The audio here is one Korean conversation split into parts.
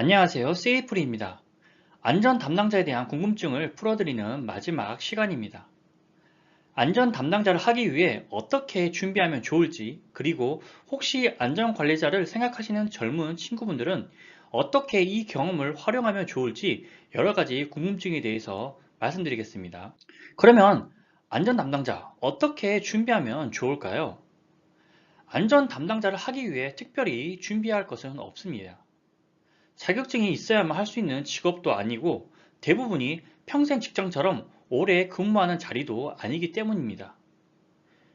안녕하세요. 세이프리입니다. 안전 담당자에 대한 궁금증을 풀어드리는 마지막 시간입니다. 안전 담당자를 하기 위해 어떻게 준비하면 좋을지, 그리고 혹시 안전 관리자를 생각하시는 젊은 친구분들은 어떻게 이 경험을 활용하면 좋을지 여러 가지 궁금증에 대해서 말씀드리겠습니다. 그러면 안전 담당자 어떻게 준비하면 좋을까요? 안전 담당자를 하기 위해 특별히 준비할 것은 없습니다. 자격증이 있어야만 할 수 있는 직업도 아니고 대부분이 평생 직장처럼 오래 근무하는 자리도 아니기 때문입니다.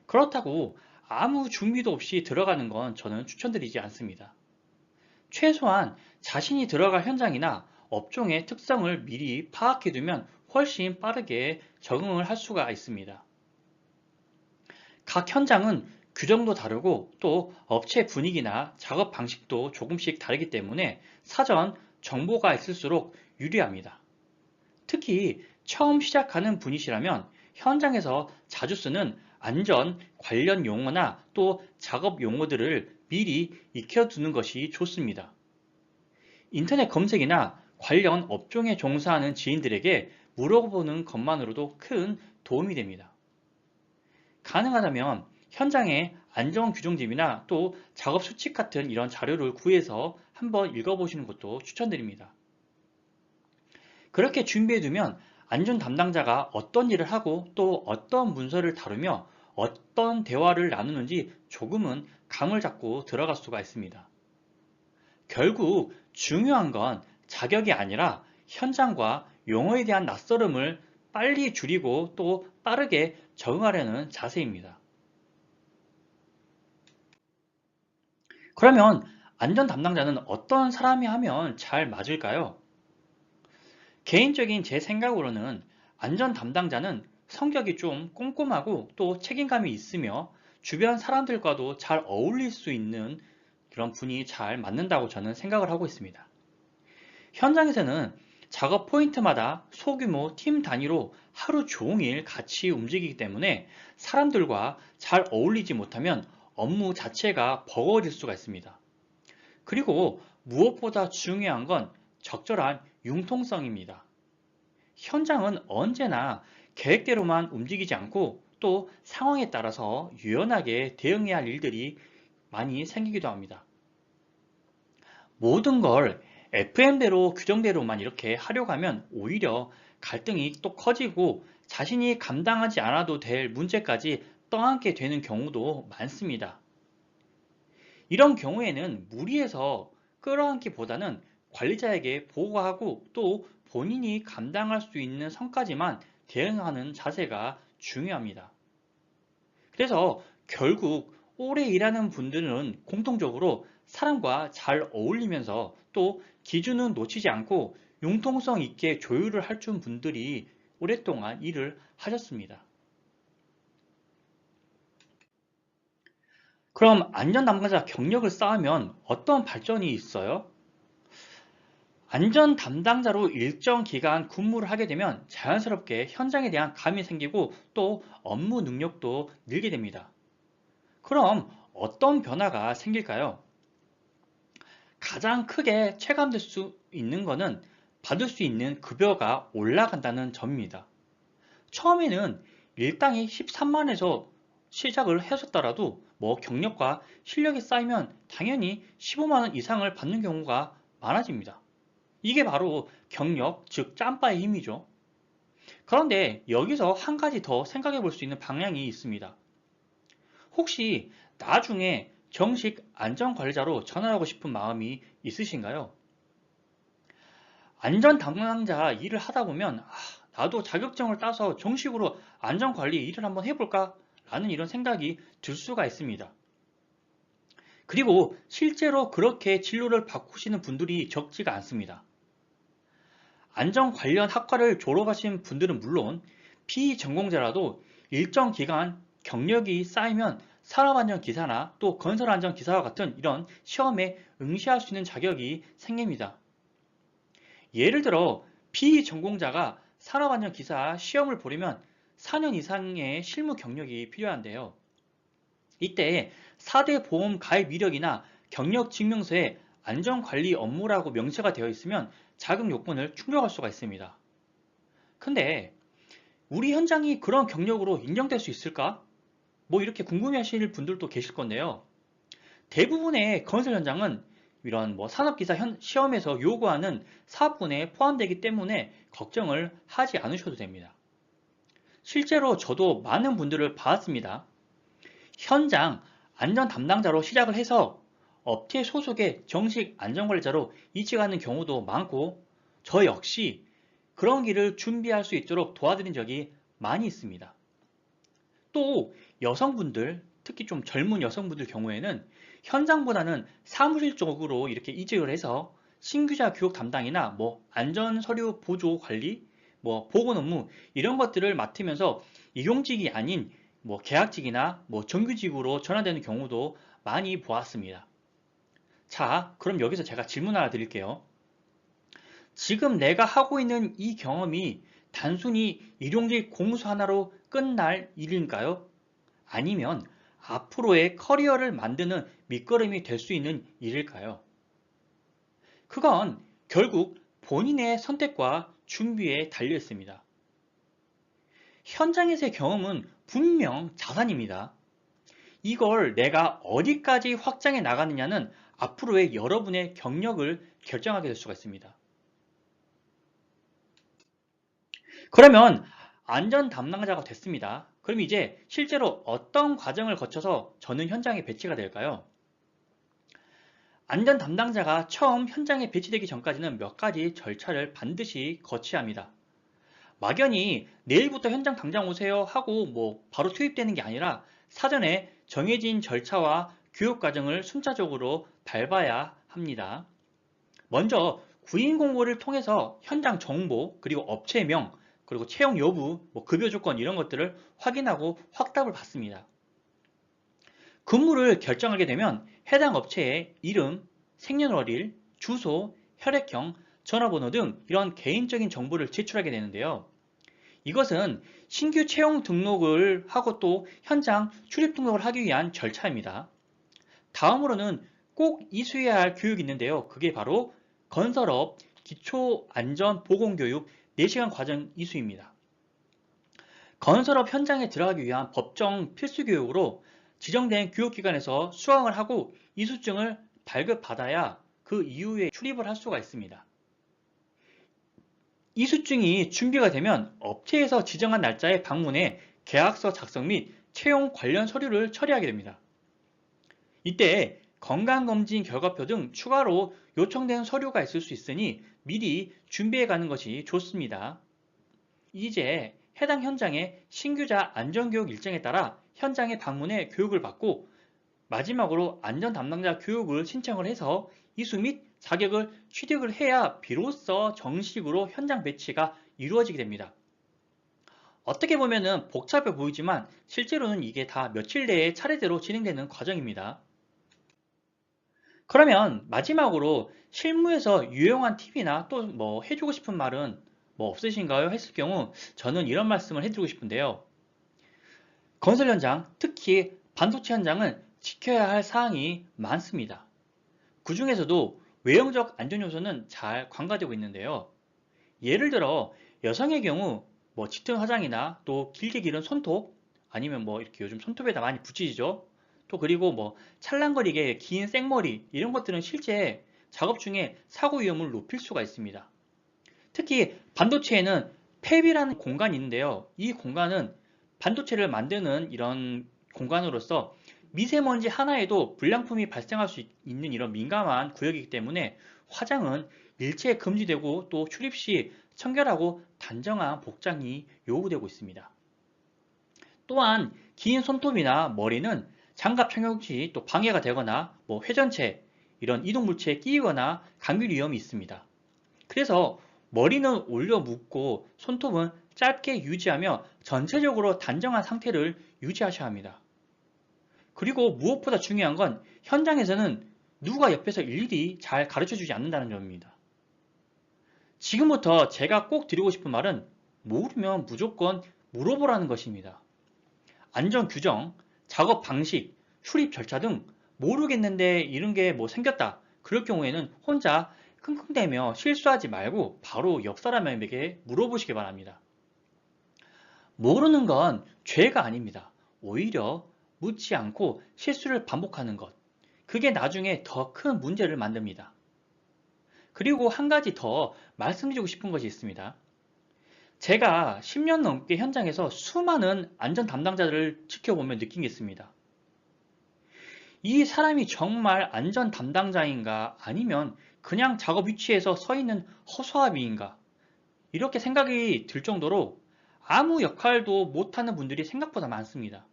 그렇다고 아무 준비도 없이 들어가는 건 저는 추천드리지 않습니다. 최소한 자신이 들어갈 현장이나 업종의 특성을 미리 파악해두면 훨씬 빠르게 적응을 할 수가 있습니다. 각 현장은 규정도 다르고 또 업체 분위기나 작업 방식도 조금씩 다르기 때문에 사전 정보가 있을수록 유리합니다. 특히 처음 시작하는 분이시라면 현장에서 자주 쓰는 안전 관련 용어나 또 작업 용어들을 미리 익혀두는 것이 좋습니다. 인터넷 검색이나 관련 업종에 종사하는 지인들에게 물어보는 것만으로도 큰 도움이 됩니다. 가능하다면 현장의 안전규정집이나 또 작업 수칙 같은 이런 자료를 구해서 한번 읽어보시는 것도 추천드립니다. 그렇게 준비해두면 안전 담당자가 어떤 일을 하고 또 어떤 문서를 다루며 어떤 대화를 나누는지 조금은 감을 잡고 들어갈 수가 있습니다. 결국 중요한 건 자격이 아니라 현장과 용어에 대한 낯설음을 빨리 줄이고 또 빠르게 적응하려는 자세입니다. 그러면 안전 담당자는 어떤 사람이 하면 잘 맞을까요? 개인적인 제 생각으로는 안전 담당자는 성격이 좀 꼼꼼하고 또 책임감이 있으며 주변 사람들과도 잘 어울릴 수 있는 그런 분이 잘 맞는다고 저는 생각을 하고 있습니다. 현장에서는 작업 포인트마다 소규모 팀 단위로 하루 종일 같이 움직이기 때문에 사람들과 잘 어울리지 못하면 업무 자체가 버거워질 수가 있습니다. 그리고 무엇보다 중요한 건 적절한 융통성입니다. 현장은 언제나 계획대로만 움직이지 않고 또 상황에 따라서 유연하게 대응해야 할 일들이 많이 생기기도 합니다. 모든 걸 FM대로 규정대로만 이렇게 하려고 하면 오히려 갈등이 또 커지고 자신이 감당하지 않아도 될 문제까지 떠안게 되는 경우도 많습니다. 이런 경우에는 무리해서 끌어안기보다는 관리자에게 보고하고 또 본인이 감당할 수 있는 선까지만 대응하는 자세가 중요합니다. 그래서 결국 오래 일하는 분들은 공통적으로 사람과 잘 어울리면서 또 기준은 놓치지 않고 융통성 있게 조율을 할 줄 분들이 오랫동안 일을 하셨습니다. 그럼 안전 담당자 경력을 쌓으면 어떤 발전이 있어요? 안전 담당자로 일정 기간 근무를 하게 되면 자연스럽게 현장에 대한 감이 생기고 또 업무 능력도 늘게 됩니다. 그럼 어떤 변화가 생길까요? 가장 크게 체감될 수 있는 것은 받을 수 있는 급여가 올라간다는 점입니다. 처음에는 일당이 13만에서 시작을 하셨더라도 뭐 경력과 실력이 쌓이면 당연히 15만원 이상을 받는 경우가 많아집니다. 이게 바로 경력, 즉 짬바의 힘이죠. 그런데 여기서 한 가지 더 생각해 볼 수 있는 방향이 있습니다. 혹시 나중에 정식 안전관리자로 전환하고 싶은 마음이 있으신가요? 안전 담당자 일을 하다 보면 아, 나도 자격증을 따서 정식으로 안전관리 일을 한번 해볼까? 라는 이런 생각이 들 수가 있습니다. 그리고 실제로 그렇게 진로를 바꾸시는 분들이 적지가 않습니다. 안전 관련 학과를 졸업하신 분들은 물론 비전공자라도 일정 기간 경력이 쌓이면 산업안전기사나 또 건설안전기사와 같은 이런 시험에 응시할 수 있는 자격이 생깁니다. 예를 들어 비전공자가 산업안전기사 시험을 보려면 4년 이상의 실무 경력이 필요한데요. 이때 4대 보험 가입 이력이나 경력 증명서에 안전관리 업무라고 명시가 되어 있으면 자격 요건을 충족할 수가 있습니다. 근데 우리 현장이 그런 경력으로 인정될 수 있을까? 뭐 이렇게 궁금해 하실 분들도 계실 건데요. 대부분의 건설 현장은 이런 뭐 산업기사 현- 시험에서 요구하는 사업군에 포함되기 때문에 걱정을 하지 않으셔도 됩니다. 실제로 저도 많은 분들을 봤습니다. 현장 안전 담당자로 시작을 해서 업체 소속의 정식 안전관리자로 이직하는 경우도 많고 저 역시 그런 길을 준비할 수 있도록 도와드린 적이 많이 있습니다. 또 여성분들, 특히 좀 젊은 여성분들 경우에는 현장보다는 사무실 쪽으로 이렇게 이직을 해서 신규자 교육 담당이나 뭐 안전 서류 보조 관리, 뭐 보건 업무 이런 것들을 맡으면서 이용직이 아닌 뭐 계약직이나 뭐 정규직으로 전환되는 경우도 많이 보았습니다. 자, 그럼 여기서 제가 질문 하나 드릴게요. 지금 내가 하고 있는 이 경험이 단순히 일용직 공수 하나로 끝날 일인가요? 아니면 앞으로의 커리어를 만드는 밑거름이 될 수 있는 일일까요? 그건 결국 본인의 선택과 준비에 달려 있습니다. 현장에서의 경험은 분명 자산입니다. 이걸 내가 어디까지 확장해 나가느냐는 앞으로의 여러분의 경력을 결정하게 될 수가 있습니다. 그러면 안전 담당자가 됐습니다. 그럼 이제 실제로 어떤 과정을 거쳐서 저는 현장에 배치가 될까요? 안전 담당자가 처음 현장에 배치되기 전까지는 몇 가지 절차를 반드시 거쳐야 합니다. 막연히 내일부터 현장 당장 오세요 하고 뭐 바로 투입되는 게 아니라 사전에 정해진 절차와 교육 과정을 순차적으로 밟아야 합니다. 먼저 구인 공고를 통해서 현장 정보 그리고 업체명 그리고 채용 여부, 뭐 급여 조건 이런 것들을 확인하고 확답을 받습니다. 근무를 결정하게 되면 해당 업체의 이름, 생년월일, 주소, 혈액형, 전화번호 등 이런 개인적인 정보를 제출하게 되는데요. 이것은 신규 채용 등록을 하고 또 현장 출입 등록을 하기 위한 절차입니다. 다음으로는 꼭 이수해야 할 교육이 있는데요. 그게 바로 건설업 기초안전보건교육 4시간 과정 이수입니다. 건설업 현장에 들어가기 위한 법정 필수 교육으로 지정된 교육기관에서 수강을 하고 이수증을 발급받아야 그 이후에 출입을 할 수가 있습니다. 이수증이 준비가 되면 업체에서 지정한 날짜에 방문해 계약서 작성 및 채용 관련 서류를 처리하게 됩니다. 이때 건강검진 결과표 등 추가로 요청된 서류가 있을 수 있으니 미리 준비해 가는 것이 좋습니다. 이제 해당 현장의 신규자 안전교육 일정에 따라 현장에 방문해 교육을 받고 마지막으로 안전 담당자 교육을 신청을 해서 이수 및 자격을 취득을 해야 비로소 정식으로 현장 배치가 이루어지게 됩니다. 어떻게 보면 복잡해 보이지만 실제로는 이게 다 며칠 내에 차례대로 진행되는 과정입니다. 그러면 마지막으로 실무에서 유용한 팁이나 또 뭐 해주고 싶은 말은 뭐 없으신가요? 했을 경우 저는 이런 말씀을 해드리고 싶은데요. 건설 현장, 특히 반도체 현장은 지켜야 할 사항이 많습니다. 그 중에서도 외형적 안전 요소는 잘 관가되고 있는데요. 예를 들어 여성의 경우 뭐 짙은 화장이나 또 길게 기른 손톱 아니면 뭐 이렇게 요즘 손톱에다 많이 붙이죠. 또 그리고 뭐 찰랑거리게 긴 생머리 이런 것들은 실제 작업 중에 사고 위험을 높일 수가 있습니다. 특히 반도체에는 팹이라는 공간이 있는데요. 이 공간은 반도체를 만드는 이런 공간으로서 미세먼지 하나에도 불량품이 발생할 수 있는 이런 민감한 구역이기 때문에 화장은 일체 금지되고 또 출입 시 청결하고 단정한 복장이 요구되고 있습니다. 또한 긴 손톱이나 머리는 장갑 착용 시 또 방해가 되거나 뭐 회전체 이런 이동물체에 끼거나 감길 위험이 있습니다. 그래서 머리는 올려 묶고 손톱은 짧게 유지하며 전체적으로 단정한 상태를 유지하셔야 합니다. 그리고 무엇보다 중요한 건 현장에서는 누가 옆에서 일일이 잘 가르쳐 주지 않는다는 점입니다. 지금부터 제가 꼭 드리고 싶은 말은 모르면 무조건 물어보라는 것입니다. 안전 규정, 작업 방식, 출입 절차 등 모르겠는데 이런 게 뭐 생겼다. 그럴 경우에는 혼자 끙끙대며 실수하지 말고 바로 옆 사람에게 물어보시기 바랍니다. 모르는 건 죄가 아닙니다. 오히려 묻지 않고 실수를 반복하는 것. 그게 나중에 더 큰 문제를 만듭니다. 그리고 한 가지 더 말씀드리고 싶은 것이 있습니다. 제가 10년 넘게 현장에서 수많은 안전 담당자들을 지켜보며 느낀 게 있습니다. 이 사람이 정말 안전 담당자인가 아니면 그냥 작업 위치에서 서 있는 허수아비인가 이렇게 생각이 들 정도로 아무 역할도 못하는 분들이 생각보다 많습니다.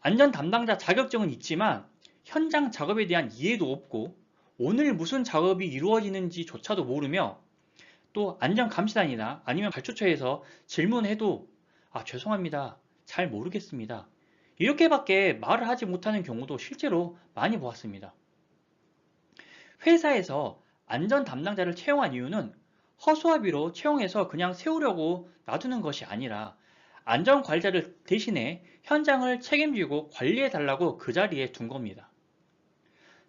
안전 담당자 자격증은 있지만 현장 작업에 대한 이해도 없고 오늘 무슨 작업이 이루어지는지조차도 모르며 또 안전감시단이나 아니면 발주처에서 질문해도 아 죄송합니다 잘 모르겠습니다 이렇게밖에 말을 하지 못하는 경우도 실제로 많이 보았습니다. 회사에서 안전 담당자를 채용한 이유는 허수아비로 채용해서 그냥 세우려고 놔두는 것이 아니라 안전관리자를 대신해 현장을 책임지고 관리해달라고 그 자리에 둔 겁니다.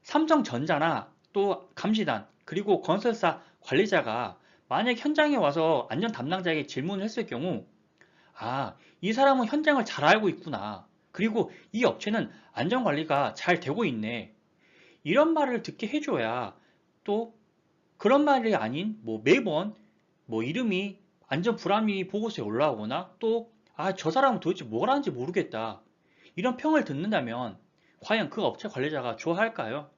삼성전자나 또 감시단 그리고 건설사 관리자가 만약 현장에 와서 안전 담당자에게 질문을 했을 경우 아, 이 사람은 현장을 잘 알고 있구나. 그리고 이 업체는 안전관리가 잘 되고 있네. 이런 말을 듣게 해줘야 또 그런 말이 아닌 뭐 매번 뭐 이름이 안전 불합리 보고서에 올라오거나 또 아 저 사람은 도대체 뭘 하는지 모르겠다 이런 평을 듣는다면 과연 그 업체 관리자가 좋아할까요?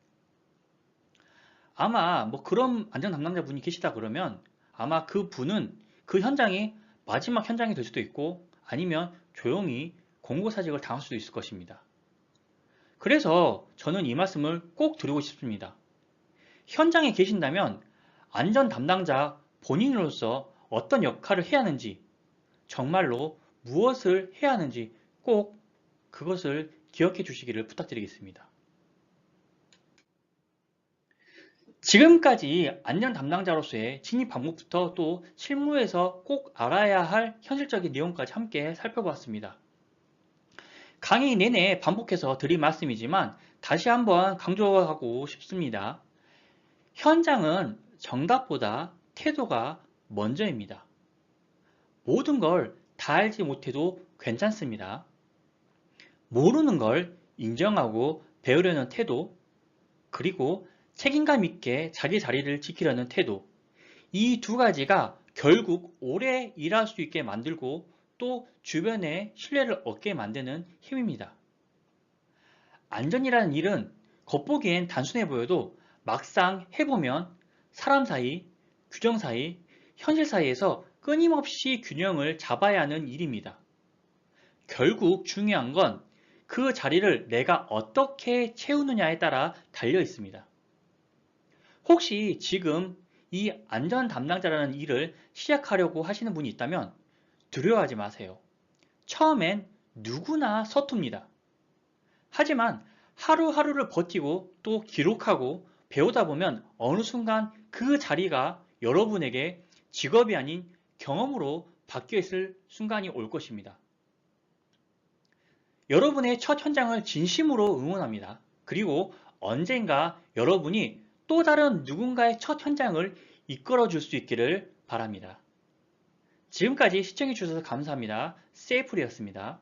아마 뭐 그런 안전 담당자 분이 계시다 그러면 아마 그 분은 그 현장이 마지막 현장이 될 수도 있고 아니면 조용히 공고사직을 당할 수도 있을 것입니다. 그래서 저는 이 말씀을 꼭 드리고 싶습니다. 현장에 계신다면 안전 담당자 본인으로서 어떤 역할을 해야 하는지 정말로 무엇을 해야 하는지 꼭 그것을 기억해 주시기를 부탁드리겠습니다. 지금까지 안전 담당자로서의 진입 방법부터 또 실무에서 꼭 알아야 할 현실적인 내용까지 함께 살펴보았습니다. 강의 내내 반복해서 드린 말씀이지만 다시 한번 강조하고 싶습니다. 현장은 정답보다 태도가 먼저입니다. 모든 걸 다 알지 못해도 괜찮습니다. 모르는 걸 인정하고 배우려는 태도, 그리고 책임감 있게 자기 자리를 지키려는 태도, 이 두 가지가 결국 오래 일할 수 있게 만들고 또 주변에 신뢰를 얻게 만드는 힘입니다. 안전이라는 일은 겉보기엔 단순해 보여도 막상 해보면 사람 사이, 규정 사이, 현실 사이에서 끊임없이 균형을 잡아야 하는 일입니다. 결국 중요한 건 그 자리를 내가 어떻게 채우느냐에 따라 달려 있습니다. 혹시 지금 이 안전 담당자라는 일을 시작하려고 하시는 분이 있다면 두려워하지 마세요. 처음엔 누구나 서툽니다. 하지만 하루하루를 버티고 또 기록하고 배우다 보면 어느 순간 그 자리가 여러분에게 직업이 아닌 경험으로 바뀌어 있을 순간이 올 것입니다. 여러분의 첫 현장을 진심으로 응원합니다. 그리고 언젠가 여러분이 또 다른 누군가의 첫 현장을 이끌어 줄 수 있기를 바랍니다. 지금까지 시청해 주셔서 감사합니다. 세이프리였습니다.